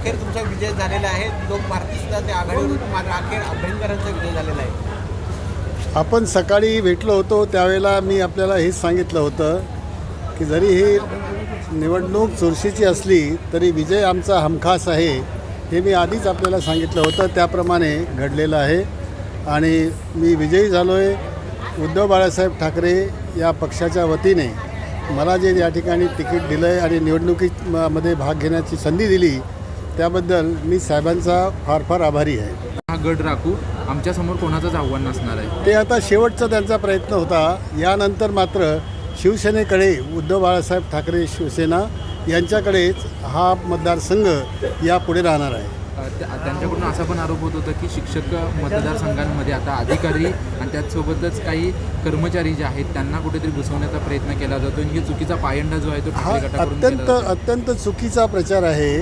अखेर तुमचा विजय झालेला आहे. लोक भारतीसुद्धा ते आघाडीवर मात्र अखेर अभ्यंकरांचा विजय झालेला आहे. आपण सकाळी भेटलो होतो त्यावेळेला मी आपल्याला हेच सांगितलं होतं की जरी ही निवडणूक चुरशीची असली तरी विजय आमचा हमखास आहे हे मी आधीच आपल्याला सांगितलं होतं. त्याप्रमाणे घडलेलं आहे. आणि मी विजयी झालो आहे उद्धव बाळासाहेब ठाकरे या पक्षाच्या वतीने मला जे या ठिकाणी तिकीट दिलं आहे आणि निवडणुकीमध्ये भाग घेण्याची संधी दिली त्याबद्दल मी साहेबांचा फार फार आभारी आहे. हा गड राखू आमच्यासमोर कोणाचंच आव्हान नसणार आहे. ते आता शेवटचा त्यांचा प्रयत्न होता. यानंतर मात्र शिवसेनेकडे उद्धव बाळासाहेब ठाकरे शिवसेना यांच्याकडेच हा मतदारसंघ यापुढे राहणार आहे. त्यांच्याकडून असा पण आरोप होत होता की शिक्षक मतदारसंघांमध्ये आता अधिकारी आणि त्याचसोबतच काही कर्मचारी जे आहेत त्यांना कुठेतरी घुसवण्याचा प्रयत्न केला जातो आणि ही चुकीचा पायंडा जो आहे तो हा अत्यंत. अत्यंत चुकीचा प्रचार आहे.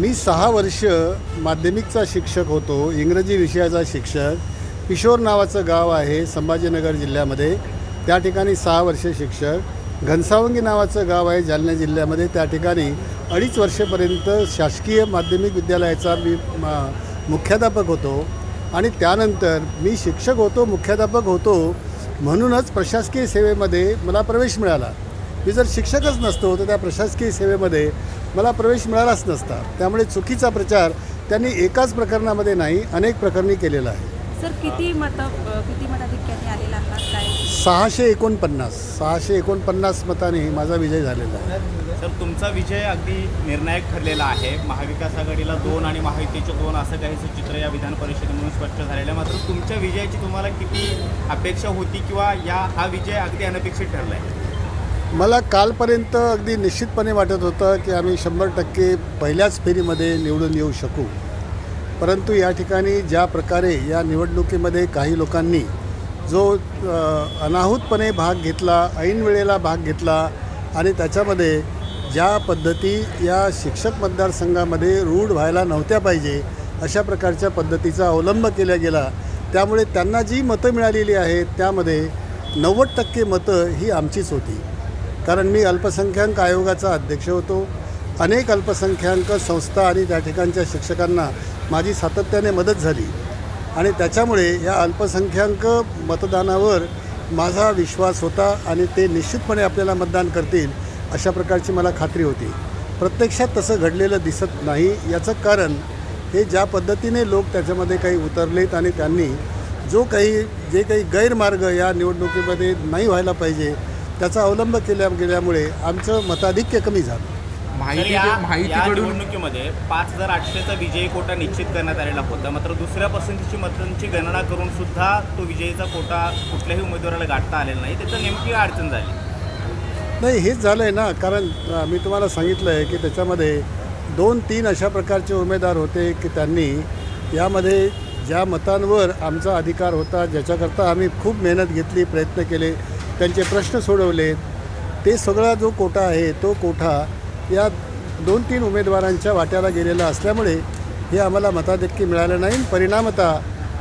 मी सहा वर्ष माध्यमिकचा शिक्षक होतो इंग्रजी विषयाचा शिक्षक. किशोर नावाचं गाव आहे संभाजीनगर जिल्ह्यामध्ये. त्या ठिकाणी सहा वर्ष शिक्षक. घनसावंगी नावाचं गाव आहे जालना जिल्ह्यामध्ये. त्या ठिकाणी अडीच वर्षेपर्यंत शासकीय माध्यमिक विद्यालयाचा मी मा- मुख्याध्यापक होतो. आणि त्यानंतर मी शिक्षक होतो मुख्याध्यापक होतो म्हणूनच प्रशासकीय सेवेमध्ये मला प्रवेश मिळाला. मी जर शिक्षकच नसतो तर त्या प्रशासकीय सेवेमध्ये मला प्रवेश मिळालाच नसता. त्यामुळे चुकीचा प्रचार त्यांनी एकाच प्रकरणामध्ये नाही अनेक प्रकरणी केलेला आहे. सर किती मत किती मताधिक्याने आलेला आहात? काय? सहाशे एकोणपन्नास सहाशे एकोणपन्नास मताने माझा विजय झालेला आहे. सर तुमचा विजय अगदी निर्णायक ठरलेला आहे. महाविकास आघाडीला दोन आणि महायुतीचे दोन असं काहीसं चित्र या विधान परिषदेमधून स्पष्ट झालेलं आहे. मात्र तुमच्या विजयाची तुम्हाला किती अपेक्षा होती किंवा या हा विजय अगदी अनपेक्षित ठरला आहे मला कालपर्यंत अगदी निश्चितपणे वाटत होतं की आम्ही शंभर टक्के पहिल्याच फेरीमध्ये निवडून येऊ शकू. परंतु या ठिकाणी ज्या प्रकारे या निवडणुकीमध्ये काही लोकांनी जो अनाहूतपणे भाग घेतला ऐन वेळेला भाग घेतला आणि त्याच्यामध्ये ज्या पद्धती या शिक्षक मतदारसंघामध्ये रूढ व्हायला नव्हत्या पाहिजे अशा प्रकारच्या पद्धतीचा अवलंब केला गेला. त्यामुळे त्यांना जी मतं मिळालेली आहेत त्यामध्ये नव्वद टक्के मतं ही आमचीच होती. कारण मी अल्पसंख्याक आयोगाचा अध्यक्ष होतो. अनेक अल्पसंख्याक संस्था आणि त्या ठिकाणच्या शिक्षकांना माझी सातत्याने मदत झाली. आणि त्याच्यामुळे या अल्पसंख्याक मतदानावर माझा विश्वास होता आणि ते निश्चितपणे आपल्याला मतदान करतील अशा प्रकारची मला खात्री होती. प्रत्यक्षात तसं घडलेलं दिसत नाही. याचं कारण हे ज्या पद्धतीने लोक त्याच्यामध्ये काही उतरलेत आणि त्यांनी जो काही जे काही गैरमार्ग या निवडणुकीमध्ये नाही व्हायला पाहिजे त्याचा अवलंब केल्या गेल्यामुळे आमचं मताधिक्य कमी झालं. माहिती या या माहितीकडून निवडणुकीमध्ये पाच हजार आठशेचा विजयी कोटा निश्चित करण्यात आलेला होता. मात्र दुसऱ्या पसंतीची मतांची गणना करून सुद्धा तो विजयीचा कोटा कुठल्याही उमेदवाराला गाठता आलेला नाही. त्याचं नेमकी काय अडचण झाली? नाही हेच झालं आहे ना. कारण अ, मी तुम्हाला सांगितलं आहे की त्याच्यामध्ये दोन तीन अशा प्रकारचे उमेदवार होते की त्यांनी यामध्ये ज्या मतांवर आमचा अधिकार होता ज्याच्याकरता आम्ही खूप मेहनत घेतली प्रयत्न केले त्यांचे प्रश्न सोडवले ते सगळा जो कोटा आहे तो कोठा या दोन तीन उमेदवारांच्या वाट्याला गेलेला असल्यामुळे हे आम्हाला मताधिक्य मिळालं नाही. परिणामतः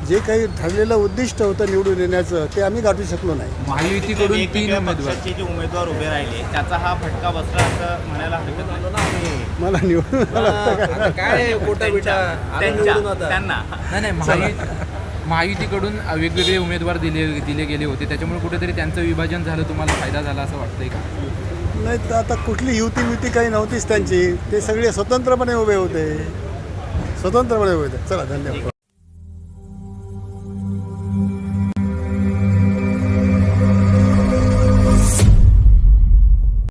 जे काही ठरलेलं उद्दिष्ट होतं निवडून येण्याचं ते आम्ही गाठू शकलो नाही. महायुतीकडून तीन पक्षाचे जे उमेदवार उभे राहिले त्याचा हा फटका बसला असं म्हणायला हरकत नाही. मला निवडून? काय? कोटा त्यांना. नाही नाही महायुतीकडून वेगवेगळे उमेदवार दिले दिले गेले होते. त्याच्यामुळे कुठेतरी त्यांचं विभाजन झालं. तुम्हाला फायदा झाला असं वाटतंय का? नाही तर आता कुठली युती युती काही नव्हतीच त्यांची. ते सगळे स्वतंत्रपणे उभे होते. स्वतंत्रपणे उभे होते. चला धन्यवाद.